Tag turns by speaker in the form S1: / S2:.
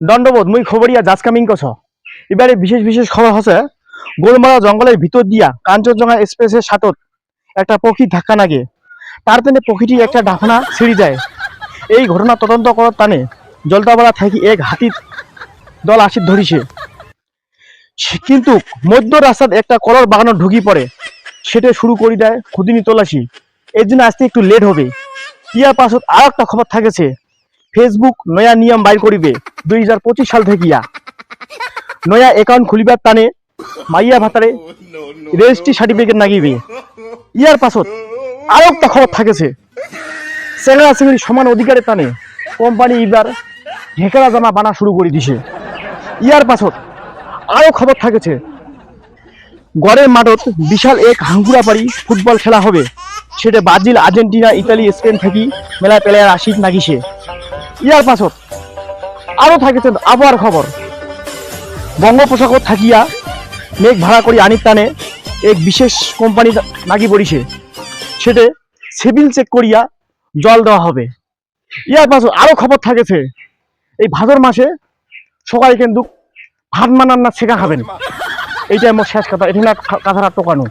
S1: দণ্ডবোধ, মুই খবরিয়া জাজ কামিং কছ। এবারে বিশেষ বিশেষ খবর হচ্ছে গোলমারা জঙ্গলের ভিতর দিয়া কাঞ্চনজঙ্ঘা এক্সপ্রেসের সাটত একটা পক্ষী ধাক্কা লাগে তার তেনে পক্ষীটি একটা ডাফনা ছিঁড়ি যায়। এই ঘটনা তদন্ত করার টানে জলদাপাড়া থাকি এক হাতির দল আসিত ধরিছে কিন্তু মধ্য রাস্তাত একটা কলর বাগানো ঢুকি পড়ে সেটা শুরু করে দেয় খুদিনি তল্লাশি। এর জন্য আসতে একটু লেট হবে ইয়ার পাছত আর একটা খবর থাকেছে। ফেসবুক নয়া নিয়ম বাইর করিবে। দুই হাজার পঁচিশ সাল থেকে নয়া অ্যাকাউন্ট খুলিবার টানে মাইয়া ভাতারে রেজিস্ট্রি সার্টিফিকেট নাগিবে। ইয়ার পাছত আরও একটা খবর থাকেছে। চেংড়া চেংড়ি সমান অধিকারের টানে কোম্পানি এবার ঢেকেরা জামা বানা শুরু করে দিছে। ইয়ার পাছত আরও খবর থাকেছে, গড়ের মাঠত বিশাল এক হাঙ্গুরা পারি ফুটবল খেলা হবে। সেটা ব্রাজিল, আর্জেন্টিনা, ইতালি, স্পেন থাকি মেলা প্লেয়ার আসিক নাগিছে। ইয়ার পাছত আরও থাকেছে আবহাওয়ার খবর বঙ্গোপসাগর থাকিয়া মেঘ ভাড়া করি আনির টানে এক বিশেষ কোম্পানি নাগি পড়িছে সেটে সিভিল চেক করিয়া জল দেওয়া হবে। ইয়ার পাছত আরও খবর থাকেছে। এই ভাদর মাসে সবাই কিন্তু ভাত মানান না শেখা খাবেন। এইটাই আমার শেষ কথা। এটা কথাটা টোকানো